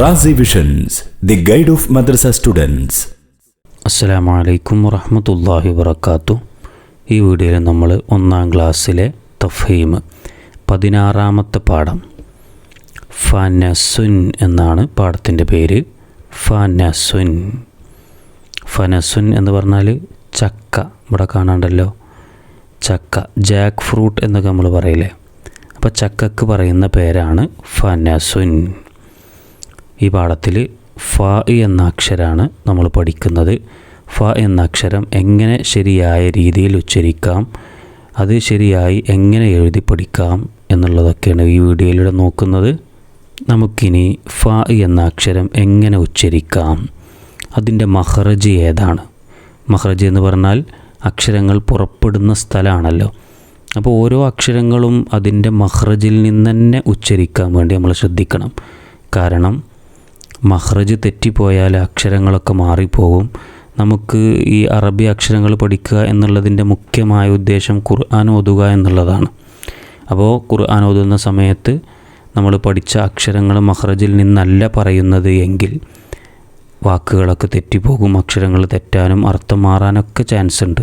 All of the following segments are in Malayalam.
Razi visions the guide of madrasa students അസ്സലാമു അലൈക്കും വറഹമത്തല്ലാഹി വബറകാത്തു ഈ വീഡിയോയിൽ നമ്മൾ ഒന്നാം ക്ലാസ്സിലെ തഫീം പതിനാറാമത്തെ പാഠം ഫനസുൻ എന്നാണ് പാഠത്തിന്റെ പേര്. ഫനസുൻ. ഫനസുൻ എന്ന് പറഞ്ഞാൽ ചക്ക ഇവിടെ കാണാണ്ടല്ലോ. ചക്ക ജാക്ക് ഫ്രൂട്ട് എന്നൊക്കെ നമ്മൾ പറയില്ലേ. അപ്പോൾ ചക്കക്ക് പറയുന്ന പേരാണ് ഫനസുൻ. ഈ പാഠത്തിൽ ഫ എന്ന അക്ഷരമാണ് നമ്മൾ പഠിക്കുന്നത്. ഫ എന്ന അക്ഷരം എങ്ങനെ ശരിയായ രീതിയിൽ ഉച്ചരിക്കാം അത് ശരിയായി എങ്ങനെ എഴുതി പഠിക്കാം എന്നുള്ളതൊക്കെയാണ് ഈ വീഡിയോയിലൂടെ നോക്കുന്നത്. നമുക്കിനി ഫ എന്ന അക്ഷരം എങ്ങനെ ഉച്ചരിക്കാം അതിന്റെ മഹ്റജ് ഏതാണ്? മഹ്റജ് എന്ന് പറഞ്ഞാൽ അക്ഷരങ്ങൾ പുറപ്പെടുന്ന സ്ഥലമാണല്ലോ. അപ്പോൾ ഓരോ അക്ഷരങ്ങളും അതിന്റെ മഹ്റജിൽ നിന്ന് തന്നെ ഉച്ചരിക്കാൻ വേണ്ടി നമ്മൾ ശ്രദ്ധിക്കണം. കാരണം മഹ്റജ് തെറ്റിപ്പോയാൽ അക്ഷരങ്ങളൊക്കെ മാറിപ്പോകും. നമുക്ക് ഈ അറബി അക്ഷരങ്ങൾ പഠിക്കുക എന്നുള്ളതിന്റെ മുഖ്യമായ ഉദ്ദേശം ഖുർആൻ ഓതുക എന്നുള്ളതാണ്. അപ്പോൾ ഖുർആൻ ഓതുന്ന സമയത്ത് നമ്മൾ പഠിച്ച അക്ഷരങ്ങൾ മഹ്റജിൽ നിന്നല്ല പറയുന്നത് എങ്കിൽ വാക്കുകളൊക്കെ തെറ്റിപ്പോകും അക്ഷരങ്ങൾ തെറ്റാനും അർത്ഥം മാറാനൊക്കെ ചാൻസ് ഉണ്ട്.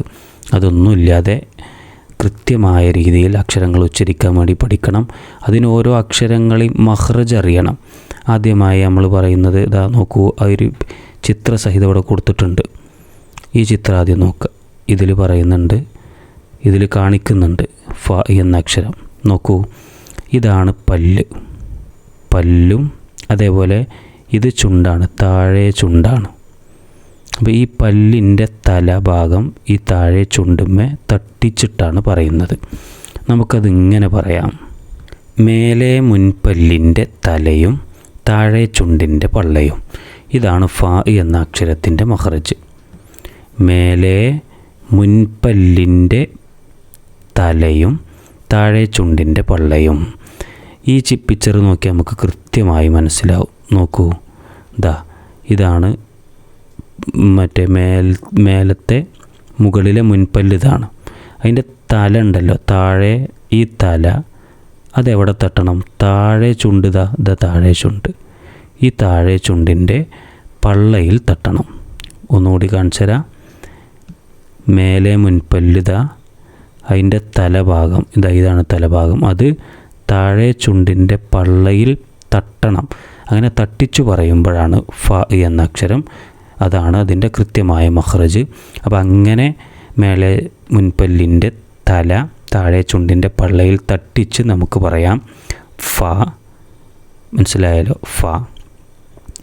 അതൊന്നുമില്ലാതെ കൃത്യമായ രീതിയിൽ അക്ഷരങ്ങൾ ഉച്ചരിക്കാൻ വേണ്ടി പഠിക്കണം. അതിന് ഓരോ അക്ഷരങ്ങളെയും മഹ്റജ് അറിയണം. ആദ്യമായി നമ്മൾ പറയുന്നത് ഇതാ നോക്കൂ ആ ഒരു ചിത്രസഹിതം ഇവിടെ കൊടുത്തിട്ടുണ്ട്. ഈ ചിത്രം ആദ്യം നോക്കുക ഇതിൽ പറയുന്നുണ്ട് ഇതിൽ കാണിക്കുന്നുണ്ട് ഫ എന്ന അക്ഷരം. നോക്കൂ ഇതാണ് പല്ല്. പല്ലും അതേപോലെ ഇത് ചുണ്ടാണ് താഴെ ചുണ്ടാണ്. അപ്പോൾ ഈ പല്ലിന്റെ തലഭാഗം ഈ താഴെ ചുണ്ടുമേ തട്ടിച്ചിട്ടാണ് പറയുന്നത്. നമുക്കത് ഇങ്ങനെ പറയാം. മേലെ മുൻപല്ലിന്റെ തലയും താഴെ ചുണ്ടിന്റെ പള്ളയും. ഇതാണ് ഫ എന്ന അക്ഷരത്തിന്റെ മഹറജ്. മേലെ മുൻപല്ലിന്റെ തലയും താഴെ ചുണ്ടിന്റെ പള്ളയും. ഈ ചി നോക്കി നമുക്ക് കൃത്യമായി മനസ്സിലാവും. നോക്കൂ. ദാ ഇതാണ് മറ്റേ മേൽ മേലത്തെ മുകളിലെ മുൻപല്ല് ഇതാണ്. അതിന്റെ തല ഉണ്ടല്ലോ. താഴെ ഈ തല അതെവിടെ തട്ടണം? താഴെ ചുണ്ട് ദ ദ താഴെ ചുണ്ട്. ഈ താഴെ ചുണ്ടിന്റെ പള്ളയിൽ തട്ടണം. ഒന്നുകൂടി കാണിച്ചു തരാം മേലെ മുൻപല്ലിത അതിന്റെ തലഭാഗം. ഇതാ ഇതാണ് തലഭാഗം. അത് താഴെ ചുണ്ടിന്റെ പള്ളയിൽ തട്ടണം. അങ്ങനെ തട്ടിച്ചു പറയുമ്പോഴാണ് ഫ എന്ന അക്ഷരം. അതാണ് അതിന്റെ കൃത്യമായ മഹ്റജ്. അപ്പോൾ അങ്ങനെ മേലെ മുൻപല്ലിന്റെ തല താഴെ ചുണ്ടിന്റെ പള്ളയിൽ തട്ടിച്ച് നമുക്ക് പറയാം. ഫ മനസ്സിലായാലോ ഫ.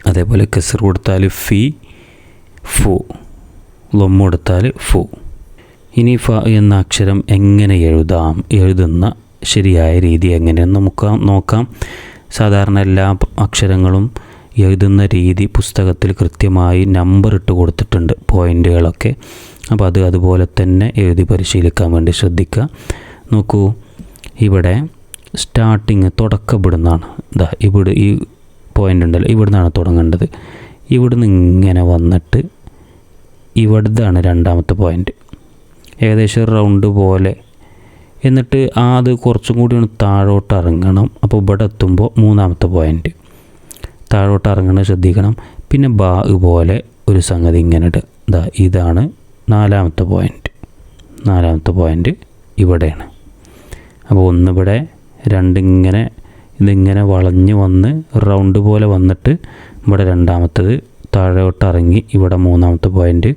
അതേപോലെ കെസർ കൊടുത്താൽ ഫി ഫു. ലൊമ്മ കൊടുത്താൽ ഫു. ഇനി ഫ എന്ന അക്ഷരം എങ്ങനെ എഴുതാം? എഴുതുന്ന ശരിയായ രീതി എങ്ങനെയെന്ന് നമുക്ക് നോക്കാം. സാധാരണ എല്ലാ അക്ഷരങ്ങളും എഴുതുന്ന രീതി പുസ്തകത്തിൽ കൃത്യമായി നമ്പർ ഇട്ട് കൊടുത്തിട്ടുണ്ട് പോയിന്റുകളൊക്കെ അപ്പോൾ അത് അതുപോലെ തന്നെ എഴുതി പരിശീലിക്കാൻ വേണ്ടി ശ്രദ്ധിക്കുക. നോക്കൂ ഇവിടെ സ്റ്റാർട്ടിങ് തുടക്കപ്പെടുന്നതാണ് ഇതാ ഇവിടെ ഈ പോയിന്റ് ഉണ്ടല്ലോ ഇവിടുന്നാണ് തുടങ്ങേണ്ടത്. ഇവിടുന്ന് ഇങ്ങനെ വന്നിട്ട് ഇവിടുന്നാണ് രണ്ടാമത്തെ പോയിന്റ് ഏകദേശം റൗണ്ട് പോലെ. എന്നിട്ട് ആ അത് കുറച്ചും കൂടി ഒന്ന് താഴോട്ട് ഇറങ്ങണം. അപ്പോൾ ഇവിടെ എത്തുമ്പോൾ മൂന്നാമത്തെ പോയിന്റ് താഴോട്ട് ഇറങ്ങണം ശ്രദ്ധിക്കണം. പിന്നെ ബാ പോലെ ഒരു സംഗതി ഇങ്ങനെ ഇടുക ഇതാ ഇതാണ് നാലാമത്തെ പോയിന്റ് നാലാമത്തെ പോയിന്റ് ഇവിടെയാണ്. അപ്പോൾ ഒന്നിവിടെ രണ്ടിങ്ങനെ ഇതിങ്ങനെ വളഞ്ഞ് വന്ന് റൗണ്ട് പോലെ വന്നിട്ട് ഇവിടെ രണ്ടാമത്തത് താഴോട്ട് ഇറങ്ങി ഇവിടെ മൂന്നാമത്തെ പോയിന്റ്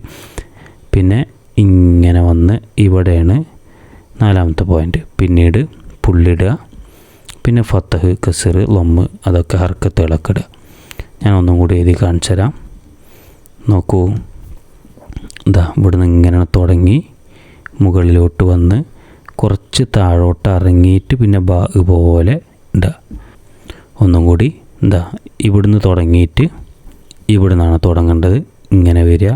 പിന്നെ ഇങ്ങനെ വന്ന് ഇവിടെയാണ് നാലാമത്തെ പോയിന്റ് പിന്നീട് പുള്ളിടുക പിന്നെ ഫത്തഹ് കസർ ലൊമ്മ് അതൊക്കെ ഹർക്കത്തുകളൊക്കെ ഇടുക. ഞാൻ ഒന്നും കൂടി എഴുതി കാണിച്ചു തരാം നോക്കൂ. ഇതാ ഇവിടുന്ന് ഇങ്ങനെ തുടങ്ങി. മുകളിലോട്ട് വന്ന് കുറച്ച് താഴോട്ട് ഇറങ്ങിയിട്ട് പിന്നെ ബാ പോലെ ഇതാ. ഒന്നും കൂടി എന്താ ഇവിടുന്ന് തുടങ്ങിയിട്ട് ഇവിടുന്നാണ് തുടങ്ങേണ്ടത്. ഇങ്ങനെ വരിക.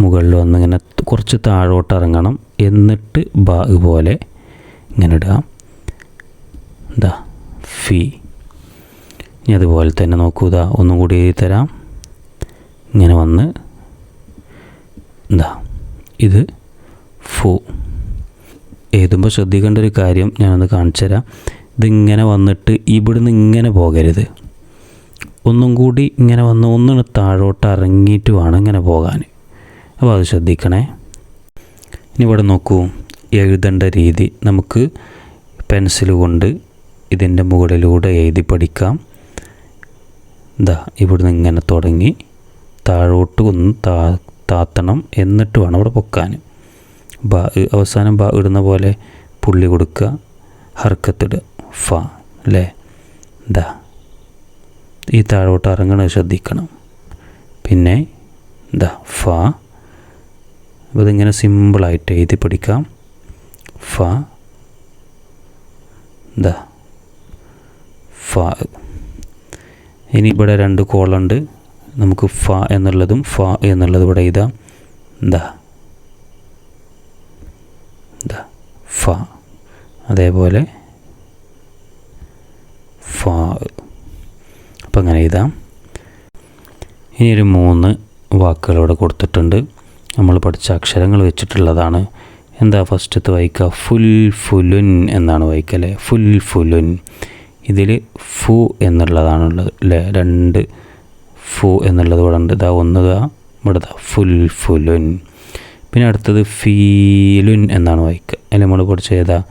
മുകളിൽ വന്ന് ഇങ്ങനെ കുറച്ച് താഴോട്ട് ഇറങ്ങണം എന്നിട്ട് ബാ പോലെ ഇങ്ങനെ ഇടുക. എന്താ ഫി. ഇനി അതുപോലെ തന്നെ നോക്കൂ ഇതാ ഒന്നും കൂടി എഴുതി തരാം. ഇങ്ങനെ വന്ന് എന്താ? ഇത് ഫു. എഴുതുമ്പോൾ ശ്രദ്ധിക്കേണ്ട ഒരു കാര്യം ഞാനൊന്ന് കാണിച്ചു തരാം. ഇതിങ്ങനെ വന്നിട്ട് ഇവിടുന്ന് ഇങ്ങനെ പോകരുത്. ഒന്നും കൂടി ഇങ്ങനെ വന്ന് ഒന്നിന് താഴോട്ട് ഇറങ്ങിയിട്ട് വേണം ഇങ്ങനെ പോകാൻ. അപ്പോൾ അത് ശ്രദ്ധിക്കണേ. ഇനി ഇവിടെ നോക്കൂ. എഴുതേണ്ട രീതി നമുക്ക് പെൻസിൽ കൊണ്ട് ഇതിന്റെ മുകളിലൂടെ എഴുതി പഠിക്കാം. ഇതാ ഇവിടുന്ന് ഇങ്ങനെ തുടങ്ങി. താഴോട്ട് ഒന്ന് താ താത്തണം എന്നിട്ട് വേണം അവിടെ പൊക്കാൻ. ബ അവസാനം ബ ഇടുന്ന പോലെ പുള്ളി കൊടുക്കുക ഹർക്കത്തിടുക. ഫ അല്ലേ ദാ. ഈ താഴോട്ട് ഇറങ്ങണത് ശ്രദ്ധിക്കണം. പിന്നെ ദ ഫ. അപ്പോൾ ഇതിങ്ങനെ സിമ്പിളായിട്ട് എഴുതി പിടിക്കാം ഫ ദ ഫ. ഇനി ഇവിടെ രണ്ട് കോളുണ്ട്. നമുക്ക് ഫ എന്നുള്ളതും ഫ എന്നുള്ളതും ഇവിടെ എഴുതാം. ദ. ഫ. അതേപോലെ ഫ. അപ്പം അങ്ങനെ എഴുതാം. ഇനി ഒരു മൂന്ന് വാക്കുകൾ ഇവിടെ കൊടുത്തിട്ടുണ്ട്. നമ്മൾ പഠിച്ച അക്ഷരങ്ങൾ വെച്ചിട്ടുള്ളതാണ്. എന്താ ഫസ്റ്റത്ത് വായിക്കുക ഫുൽ ഫുലുൻ എന്നാണ് വായിക്കുക അല്ലേ? ഫുൽ ഫുലുൻ. ഇതിൽ ഫു എന്നുള്ളതാണുള്ളത്. അല്ലേ രണ്ട് ഫു എന്നുള്ളത് ഇവിടെ ഉണ്ട്. ഇതാ ഒന്ന് ഇതാ ഇവിടെ ഫുൽ ഫുലുൻ. പിന്നെ അടുത്തത് ഫീലുൻ എന്നാണ് വായിക്കുക. അതിൽ നമ്മൾ പഠിച്ച ഏതാ?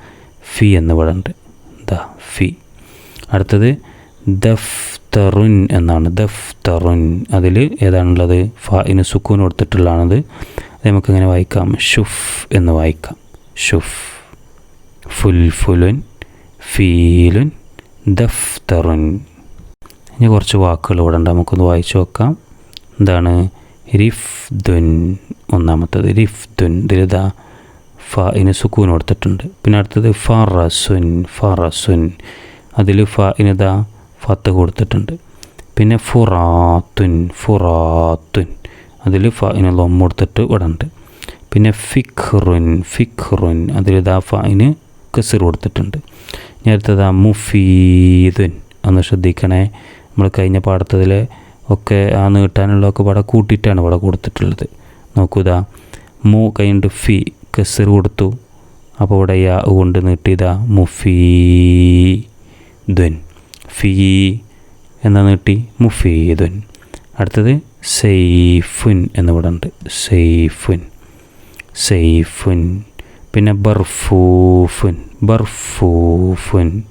ഫി എന്ന് ഇവിടെ ഉണ്ട്. ദ ഫി. അടുത്തത് ദഫ്തറുൻ എന്നാണ്. ദഫ്തറുൻ. അതിൽ ഏതാണുള്ളത്? ഫായിന് സുക്കൂൻ കൊടുത്തിട്ടുള്ളതാണത്. അത് നമുക്കിങ്ങനെ വായിക്കാം. ഷുഫ് എന്ന് വായിക്കാം. ഷുഫ്. ഫുൽ ഫുലുൻ. ഫീലുൻ. ദഫ്തറുൻ. ഇനി കുറച്ച് വാക്കുകൾ ഇവിടെ ഉണ്ട്. നമുക്കൊന്ന് വായിച്ചു നോക്കാം. എന്താണ്? റിഫ്ദുൻ ഒന്നാമത്തത് റിഫ്ദുൻ ഫ ഇന് സുക്കൂൻ കൊടുത്തിട്ടുണ്ട് പിന്നെ അടുത്തത് ഫറസുൻ ഫറസുൻ. അതിൽ ഫ ഇനിത ഫത്ത് കൊടുത്തിട്ടുണ്ട്. പിന്നെ ഫുറാത്തുൻ ഫുറാത്തുൻ. അതിൽ ഫ ഇന് ലൊം കൊടുത്തിട്ട് ഇവിടെ ഉണ്ട്. പിന്നെ ഫിഖ്റുൻ ഫിഖ്റുൻ. അതിൽ ഇതാ ഇന് കസിർ കൊടുത്തിട്ടുണ്ട്. ഇനി അടുത്തതാ മുഫീദുൻ. ഒന്ന് ശ്രദ്ധിക്കണേ. നമ്മൾ കഴിഞ്ഞ പാടത്തതിൽ ഒക്കെ ആ നീട്ടാനുള്ളതൊക്കെ ഇവിടെ കൂട്ടിയിട്ടാണ് ഇവിടെ കൊടുത്തിട്ടുള്ളത്. നോക്കൂ ഇതാ മു കഴിഞ്ഞിട്ട് ഫി കെസർ കൊടുത്തു. അപ്പോൾ ഇവിടെ യാ കൊണ്ട് നീട്ടിയതാ മുഫീദുൻ ഫീ എന്നാ നീട്ടി? മുഫീദുൻ അടുത്തത് സെയ്ഫുൻ എന്നിവിടെ ഉണ്ട്. സെയ്ഫുൻ. സെയ്ഫുൻ. പിന്നെ ബർഫൂഫുൻ. ബർഫൂഫുൻ.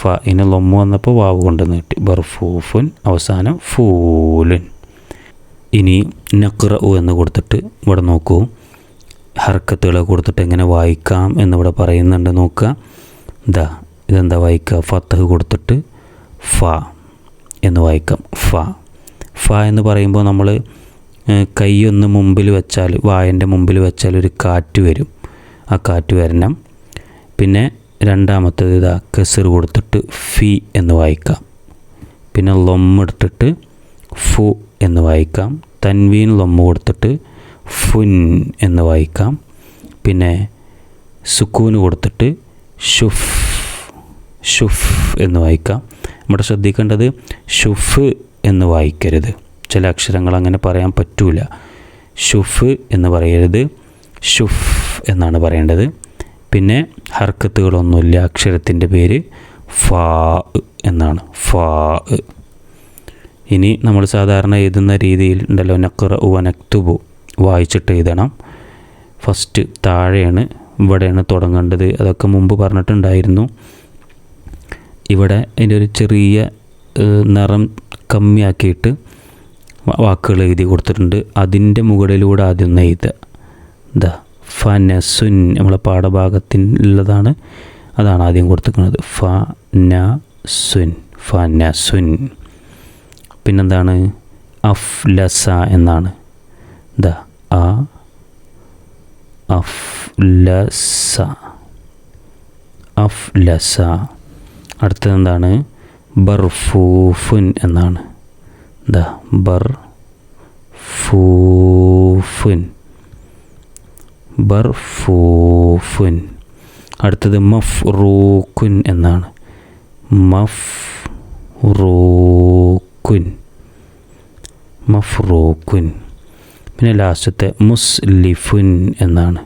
ഫ ഇനി ലൊമ്മ വന്നപ്പോൾ വാവ് കൊണ്ട് നീട്ടി. ബർഫൂഫുൻ അവസാനം ഫൂലുൻ. ഇനി നക്ര എന്ന് കൊടുത്തിട്ട് ഇവിടെ നോക്കൂ. ഹർക്കത്തുകൾ കൊടുത്തിട്ട് എങ്ങനെ വായിക്കാം എന്നിവിടെ പറയുന്നുണ്ട് നോക്കുക. ഇതാ ഇതെന്താ വായിക്കുക? ഫത്തഹ് കൊടുത്തിട്ട് ഫ എന്ന് വായിക്കാം. ഫ. ഫ എന്ന് പറയുമ്പോൾ നമ്മൾ കൈ ഒന്ന് മുമ്പിൽ വെച്ചാൽ വായന്റെ മുമ്പിൽ വെച്ചാൽ ഒരു കാറ്റ് വരും. ആ കാറ്റ് വരണം. പിന്നെ രണ്ടാമത്തേത് ഇതാ കെസർ കൊടുത്തിട്ട് ഫി എന്ന് വായിക്കാം. പിന്നെ ലൊമ്മ എടുത്തിട്ട് ഫു എന്ന് വായിക്കാം. തൻവീൻ ലൊമ്മ കൊടുത്തിട്ട് ഫുൻ എന്ന് വായിക്കാം. പിന്നെ സുക്കൂന് കൊടുത്തിട്ട് ഷുഫ് ഷുഫ് എന്ന് വായിക്കാം. നമ്മുടെ ശ്രദ്ധിക്കേണ്ടത് ഷുഫ് എന്ന് വായിക്കരുത്. ചില അക്ഷരങ്ങൾ അങ്ങനെ പറയാൻ പറ്റൂല. ഷുഫ് എന്ന് പറയരുത്. ഷുഫ് എന്നാണ് പറയേണ്ടത്. പിന്നെ ഹർക്കത്തുകളൊന്നുമില്ല. അക്ഷരത്തിന്റെ പേര് ഫാ എന്നാണ്. ഫാ. ഇനി നമ്മൾ സാധാരണ എഴുതുന്ന രീതിയിൽ ഉണ്ടല്ലോ നക്കുറ ഉവ നക്തുബു വായിച്ചിട്ട് എഴുതണം. ഫസ്റ്റ് താഴെയാണ് ഇവിടെയാണ് തുടങ്ങേണ്ടത്. അതൊക്കെ മുമ്പ് പറഞ്ഞിട്ടുണ്ടായിരുന്നു. ഇവിടെ അതിന്റെ ഒരു ചെറിയ നിറം കമ്മിയാക്കിയിട്ട് വാക്കുകൾ എഴുതി കൊടുത്തിട്ടുണ്ട്. അതിന്റെ മുകളിലൂടെ ആദ്യം ഒന്ന് ദ. ഫനസുൻ നമ്മളെ പാഠഭാഗത്തിനുള്ളതാണ് അതാണ് ആദ്യം കൊടുത്തിരിക്കുന്നത്. ഫ ന സുൻ. ഫനസുൻ പിന്നെന്താണ്? അഫ്ലസ എന്നാണ്. ദ അ അഫ്ലസ അഫ്ലസ അടുത്തത് എന്താണ് ബർഫൂഫുൻ എന്നാണ്. ദ ബർ ഫൂഫുൻ ബർഫൂഫുൻ അടുത്തത് മഫ്റൂഖുൻ എന്നാണ്. മഫ് റൂഖുൻ മഫ്റൂഖുൻ. പിന്നെ ലാസ്റ്റത്തെ മുസ്ലിഫുൻ എന്നാണ്.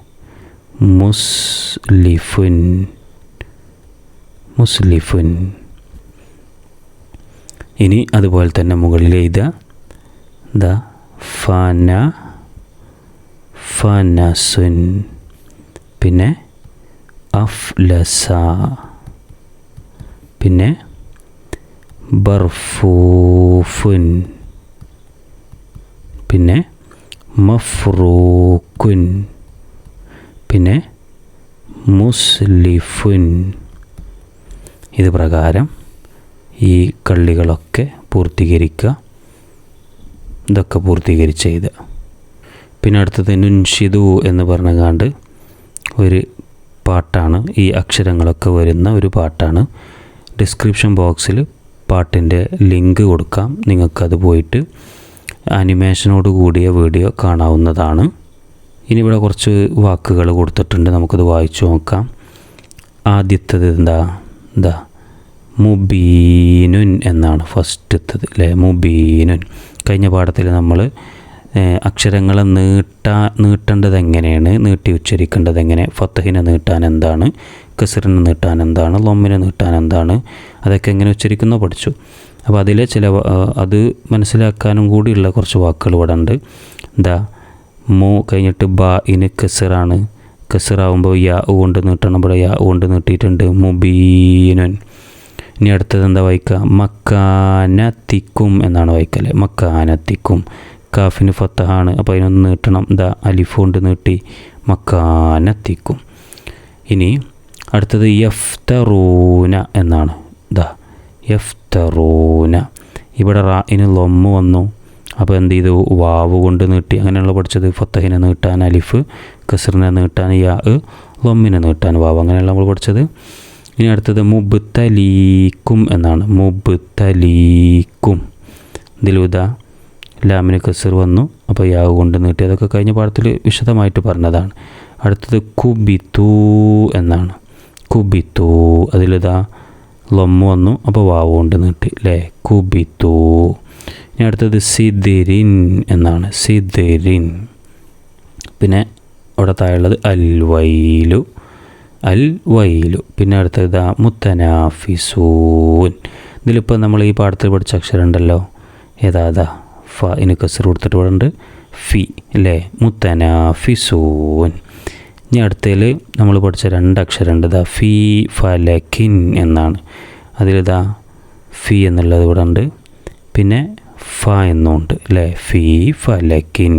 മുസ്ലിഫുൻ. മുസ്ലിഫുൻ. ഇനി അതുപോലെ തന്നെ മുകളിൽ എഴുതുക. ദ ഫന ഫനസുൻ പിന്നെ അഫ്ലസ. പിന്നെ ബർഫൂഫുൻ. പിന്നെ മഫ്രൂക്കുൻ പിന്നെ മുസ്ലിഫുൻ. ഇത് പ്രകാരം ഈ കള്ളികളൊക്കെ പൂർത്തീകരിക്കുക. ഇതൊക്കെ പൂർത്തീകരിച്ച് പിന്നെ അടുത്തത് നുൻഷിദു എന്ന് പറഞ്ഞുകാണ്ട് ഒരു പാട്ടാണ്. ഈ അക്ഷരങ്ങളൊക്കെ വരുന്ന ഒരു പാട്ടാണ്. ഡിസ്ക്രിപ്ഷൻ ബോക്സിൽ പാട്ടിന്റെ ലിങ്ക് കൊടുക്കാം. നിങ്ങൾക്കത് പോയിട്ട് ആനിമേഷനോട് കൂടിയ വീഡിയോ കാണാവുന്നതാണ്. ഇനി ഇവിടെ കുറച്ച് വാക്കുകൾ കൊടുത്തിട്ടുണ്ട്. നമുക്കത് വായിച്ചു നോക്കാം. ആദ്യത്തത് എന്താ? എന്താ മുബീനുൻ എന്നാണ് ഫസ്റ്റത്തത് അല്ലേ മുബീനുൻ. കഴിഞ്ഞ പാഠത്തിൽ നമ്മൾ അക്ഷരങ്ങളെ നീട്ടാ നീട്ടേണ്ടത് എങ്ങനെയാണ് നീട്ടി ഉച്ചരിക്കേണ്ടത് എങ്ങനെ ഫത്തഹിനെ നീട്ടാൻ എന്താണ്? കസറിനെ നീട്ടാൻ എന്താണ്? ലൊമ്മിനെ നീട്ടാൻ എന്താണ്? അതൊക്കെ എങ്ങനെ ഉച്ചരിക്കുന്നോ പഠിച്ചു. അപ്പോൾ അതിലെ ചില അത് മനസ്സിലാക്കാനും കൂടിയുള്ള കുറച്ച് വാക്കുകൾ ഇവിടെ ഉണ്ട്. എന്താ മു കഴിഞ്ഞിട്ട് ബ ഇന് കസറാണ് കസറാവുമ്പോൾ യാ കൊണ്ട് നീട്ടണം. ഇവിടെ യാ കൊണ്ട് നീട്ടിയിട്ടുണ്ട് മുബീനൻ. ഇനി അടുത്തത് എന്താ വായിക്കുക മക്കാനത്തിക്കും എന്നാണ് വായിക്കൽ. മക്കാനത്തിക്കും. കാഫിന് ഫത്തഹാണ്. അപ്പോൾ അതിനൊന്ന് നീട്ടണം. ദാ അലിഫ് കൊണ്ട് നീട്ടി മക്കാനത്തിക്കും ഇനി അടുത്തത് യഫ്തറൂന എന്നാണ്. ദാ യഫ്തറൂന. ഇവിടെ റാ ഇന് ലൊമ്മ് വന്നു. അപ്പോൾ എന്ത് ചെയ്തു? വാവ് കൊണ്ട് നീട്ടി. അങ്ങനെയുള്ള പഠിച്ചത്. ഫത്തഹിനെ നീട്ടാൻ അലിഫ് കസറിനെ നീട്ടാൻ യാ ലൊമ്മിനെ നീട്ടാൻ വാവ്. അങ്ങനെയുള്ള നമ്മൾ പഠിച്ചത്. ഇനി അടുത്തത് മുബ്തലീക്കും എന്നാണ്. മുബ്തലീക്കും. ഇതിലുദ ലാമിന് കസർ വന്നു. അപ്പോൾ യാവ് കൊണ്ട് നീട്ടി. അതൊക്കെ കഴിഞ്ഞ പാഠത്തിൽ വിശദമായിട്ട് പറഞ്ഞതാണ്. അടുത്തത് കുബിത്തു എന്നാണ്. കുബിത്തു. അതിലിതാ ലൊമ്മ വന്നു. അപ്പോൾ വാവ് കൊണ്ട് നീട്ടി. അല്ലേ കുബിത്തു. ഇനി അടുത്തത് സിദിരിൻ എന്നാണ്. സിദിരിൻ. പിന്നെ അവിടെ താഴെയുള്ളത് അൽവൈലു. അൽ വൈലു പിന്നെ അടുത്തത് മുത്തനാഫിസൂൻ. ഇതിലിപ്പോൾ നമ്മൾ ഈ പാഠത്തിൽ പഠിച്ച അക്ഷരം ഉണ്ടല്ലോ ഏതാ ഫ ഇന് കസർ കൊടുത്തിട്ട് ഇവിടെ ഫി അല്ലേ മുത്തന ഫിസൂൻ. ഇനി അടുത്തതിൽ നമ്മൾ പഠിച്ച രണ്ട് അക്ഷരമുണ്ട് ഇതാ ഫി ഫലക്കിൻ എന്നാണ്. അതിലിതാ ഫി എന്നുള്ളത് ഇവിടെ ഉണ്ട്. പിന്നെ ഫ എന്നുണ്ട് അല്ലേ ഫി ഫലക്കിൻ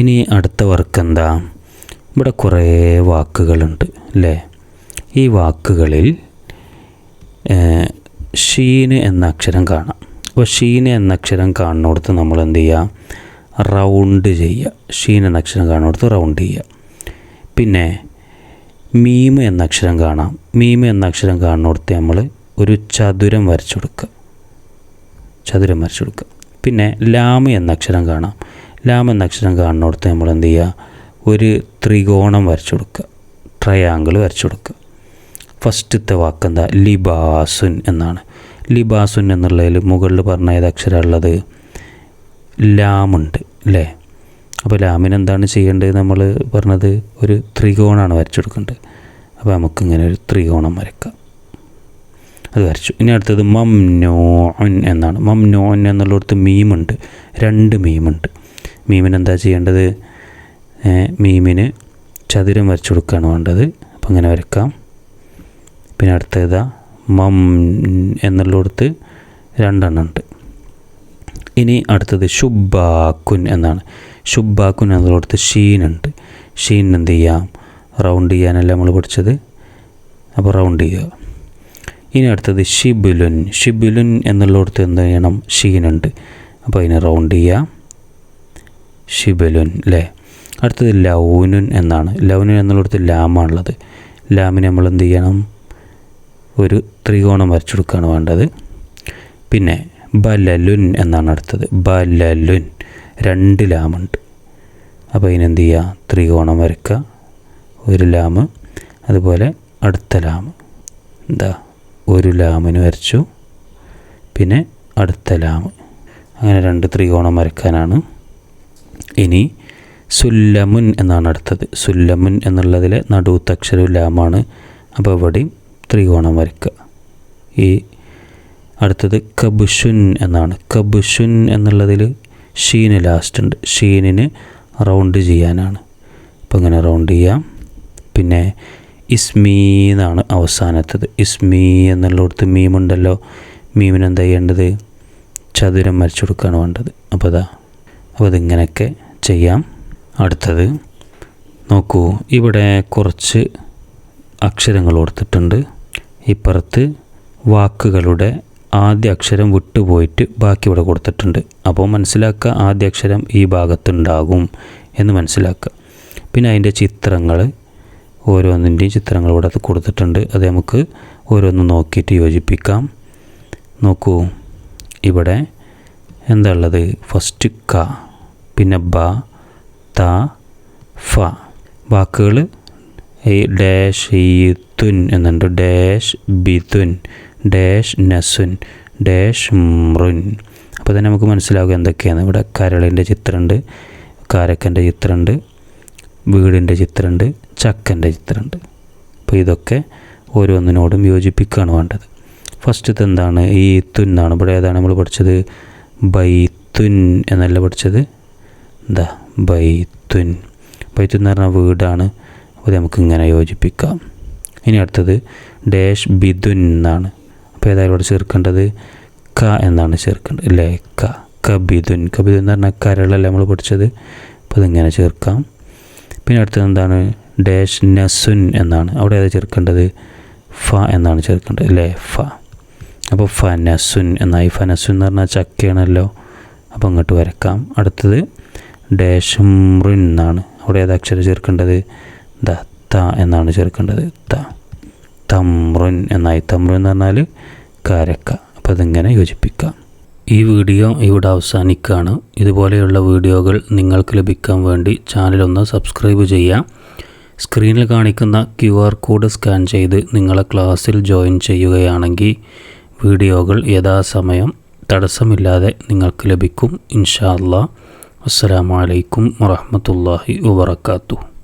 ഇനി അടുത്ത വർക്ക് എന്താ? ഇവിടെ കുറേ വാക്കുകളുണ്ട് അല്ലേ ഈ വാക്കുകളിൽ ഷീന് എന്ന അക്ഷരം കാണാം. അപ്പോൾ ഷീന എന്ന അക്ഷരം കാണുന്നിടത്ത് നമ്മൾ എന്ത് ചെയ്യുക റൗണ്ട് ചെയ്യുക ഷീൻ എന്ന അക്ഷരം കാണുന്നിടത്ത് റൗണ്ട് ചെയ്യുക പിന്നെ മീമ് എന്ന അക്ഷരം കാണാം. മീമ് എന്ന അക്ഷരം കാണുന്നിടത്ത് നമ്മൾ ഒരു ചതുരം വരച്ചു കൊടുക്കുക ചതുരം വരച്ചു കൊടുക്കുക പിന്നെ ലാമ് എന്ന അക്ഷരം കാണാം. ലാം എന്ന അക്ഷരം കാണുന്നിടത്ത് നമ്മൾ എന്ത് ചെയ്യുക ഒരു ത്രികോണം വരച്ചു കൊടുക്കുക ട്രയാങ്കിൾ വരച്ചു കൊടുക്കുക ഫസ്റ്റത്തെ വാക്കെന്താ? ലിബാസുൻ എന്നാണ്. ലിബാസുൻ എന്നുള്ളതിൽ മുകളിൽ പറഞ്ഞ ഏത് അക്ഷരമുള്ളത്? ലാമുണ്ട് അല്ലേ അപ്പോൾ ലാമിനെന്താണ് ചെയ്യേണ്ടത് നമ്മൾ പറഞ്ഞത്? ഒരു ത്രികോണമാണ് വരച്ചു കൊടുക്കേണ്ടത് അപ്പോൾ നമുക്കിങ്ങനെ ഒരു ത്രികോണം വരയ്ക്കാം അത് വരച്ചു. ഇനി അടുത്തത് മം നോൻ എന്നാണ്. മം നോൻ എന്നുള്ളിടത്ത് മീമുണ്ട്. രണ്ട് മീമുണ്ട്. മീമിന് എന്താ ചെയ്യേണ്ടത് മീമിന് ചതുരം വരച്ചു കൊടുക്കുകയാണ് വേണ്ടത്. അപ്പം അങ്ങനെ വരക്കാം. പിന്നെ അടുത്തത് മം എന്നുള്ളിടത്ത് രണ്ടെണ്ണം ഉണ്ട്. ഇനി അടുത്തത് ഷുബാക്കുൻ എന്നാണ്. ഷുബാക്കുൻ എന്നുള്ളിടത്ത് ഷീനുണ്ട് ഷീൻ എന്ത് ചെയ്യാം? റൗണ്ട് ചെയ്യാനല്ല നമ്മൾ പഠിച്ചത്? അപ്പോൾ റൗണ്ട് ചെയ്യുക. ഇനി അടുത്തത് ഷിബുലുൻ. ഷിബുലുൻ എന്നുള്ളിടത്ത് എന്ത് ചെയ്യണം? ഷീനുണ്ട് അപ്പോൾ അതിനെ റൗണ്ട് ചെയ്യാം. ഷിബലുൻ അല്ലേ? അടുത്തത് ലൗനുൻ എന്നാണ്. ലൗനുൻ എന്നുള്ളിടത്ത് ലാമാണുള്ളത്. ലാമിന് നമ്മൾ എന്ത് ചെയ്യണം? ഒരു ത്രികോണം വരച്ചു കൊടുക്കുകയാണ് വേണ്ടത്. പിന്നെ ബലലുൻ എന്നാണ് അടുത്തത്. ബലലുൻ രണ്ട് ലാമുണ്ട് അപ്പോൾ ഇതിനെന്ത് ചെയ്യുക ത്രികോണം വരയ്ക്കുക ഒരു ലാമ് അതുപോലെ അടുത്ത ലാമ് എന്താ? ഒരു ലാമിന് വരച്ചു. പിന്നെ അടുത്ത ലാമ് അങ്ങനെ രണ്ട് ത്രികോണം വരയ്ക്കാനാണ്. ഇനി സുല്ലമുൻ എന്നാണ് അടുത്തത്. സുല്ലമുൻ എന്നുള്ളതിലെ നടുവത്തെ അക്ഷരവും ലാമാണ്. അപ്പോൾ ഇവിടെയും ത്രികോണം വരയ്ക്കുക. ഈ അടുത്തത് കബുഷുൻ എന്നാണ്. കബുഷുൻ എന്നുള്ളതിൽ ഷീന് ലാസ്റ്റ് ഉണ്ട്. ഷീനിന് റൗണ്ട് ചെയ്യാനാണ്. അപ്പോൾ ഇങ്ങനെ റൗണ്ട് ചെയ്യാം. പിന്നെ ഇസ്മീ എന്നാണ് അവസാനത്തത്. ഇസ്മീ എന്നുള്ളിടത്ത് മീമുണ്ടല്ലോ മീമിന് എന്താ ചെയ്യേണ്ടത്? ചതുരം വരച്ചു കൊടുക്കുകയാണ് വേണ്ടത്. അപ്പോൾ അതാ അപ്പോൾ അതിങ്ങനെയൊക്കെ ചെയ്യാം. അടുത്തത് നോക്കൂ. ഇവിടെ കുറച്ച് അക്ഷരങ്ങൾ കൊടുത്തിട്ടുണ്ട്. ഇപ്പുറത്ത് വാക്കുകളുടെ ആദ്യ അക്ഷരം വിട്ടുപോയിട്ട് ബാക്കി ഇവിടെ കൊടുത്തിട്ടുണ്ട്. അപ്പോൾ മനസ്സിലാക്കുക ആദ്യ അക്ഷരം ഈ ഭാഗത്തുണ്ടാകും എന്ന് മനസ്സിലാക്കുക. പിന്നെ അതിന്റെ ചിത്രങ്ങൾ ഓരോന്നിന്റെയും ചിത്രങ്ങൾ ഇവിടെ കൊടുത്തിട്ടുണ്ട്. അത് നമുക്ക് ഓരോന്ന് നോക്കിയിട്ട് യോജിപ്പിക്കാം. നോക്കൂ ഇവിടെ എന്താ ഉള്ളത്? ഫസ്റ്റ് ക പിന്നെ ബ ത ഫ. വാക്കുകൾ ഈ ഡാഷ് ഈത്തുൻ എന്നുണ്ട്. ഡാഷ് ബിതുൻ ഡാഷ് നസുൻ ഡാഷ് മൃൻ. അപ്പോൾ തന്നെ നമുക്ക് മനസ്സിലാവുക എന്തൊക്കെയാണ്. ഇവിടെ കരളിന്റെ ചിത്രമുണ്ട് കാരക്കന്റെ ചിത്രമുണ്ട് വീടിന്റെ ചിത്രമുണ്ട് ചക്കന്റെ ചിത്രമുണ്ട്. അപ്പോൾ ഇതൊക്കെ ഓരോന്നിനോടും യോജിപ്പിക്കുകയാണ് വേണ്ടത്. ഫസ്റ്റത്തെ എന്താണ്? ഈ തുന്നാണ് ഇവിടെ ഏതാണ് നമ്മൾ പഠിച്ചത്? ബൈത്തുൻ എന്നല്ല പഠിച്ചത്. എന്താ ബൈത്തുൻ. ബൈത്തുൻ എന്ന് പറഞ്ഞാൽ വീടാണ്. അപ്പോൾ നമുക്ക് ഇങ്ങനെ യോജിപ്പിക്കാം. ഇനി അടുത്തത് ഡാഷ് ബിദുൻ എന്നാണ്. അപ്പോൾ ഏതായാലും ഇവിടെ ചേർക്കേണ്ടത് ക എന്നാണ് ചേർക്കേണ്ടത് അല്ലേ? ക കബിദുൻ കബിദുൻ എന്ന് പറഞ്ഞാൽ കരളല്ല നമ്മൾ പഠിച്ചത്? അപ്പോൾ അതിങ്ങനെ ചേർക്കാം. പിന്നെ അടുത്തത് എന്താണ്? ഡാഷ് നസുൻ എന്നാണ്. അവിടെ ഏതാ ചേർക്കേണ്ടത്? ഫ എന്നാണ് ചേർക്കേണ്ടത് അല്ലേ? ഫ. അപ്പോൾ ഫ ഫനസുൻ എന്നായി. ഫനസുൻ എന്ന് പറഞ്ഞാൽ ചക്കയാണല്ലോ. അപ്പോൾ അങ്ങോട്ട് വരക്കാം. അടുത്തത് ഡാഷുംറിൻ എന്നാണ്. അവിടെ ഏതാ അക്ഷരം ചേർക്കേണ്ടത്? ദ ത എന്നാണ് ചേർക്കേണ്ടത്. ത. തമ്രുൻ എന്നായി. തമ്രുൻ എന്ന് പറഞ്ഞാൽ കാരക്ക. അപ്പോൾ അതിങ്ങനെ യോജിപ്പിക്കാം. ഈ വീഡിയോ ഇവിടെ അവസാനിക്കുകയാണ്. ഇതുപോലെയുള്ള വീഡിയോകൾ നിങ്ങൾക്ക് ലഭിക്കാൻ വേണ്ടി ചാനലൊന്ന് സബ്സ്ക്രൈബ് ചെയ്യാം. സ്ക്രീനിൽ കാണിക്കുന്ന ക്യു ആർ കോഡ് സ്കാൻ ചെയ്ത് നിങ്ങളെ ക്ലാസ്സിൽ ജോയിൻ ചെയ്യുകയാണെങ്കിൽ വീഡിയോകൾ യഥാസമയം തടസ്സമില്ലാതെ നിങ്ങൾക്ക് ലഭിക്കും. ഇൻഷാ അല്ലാ വലൈക്കും അലൈക്കും വാത്തു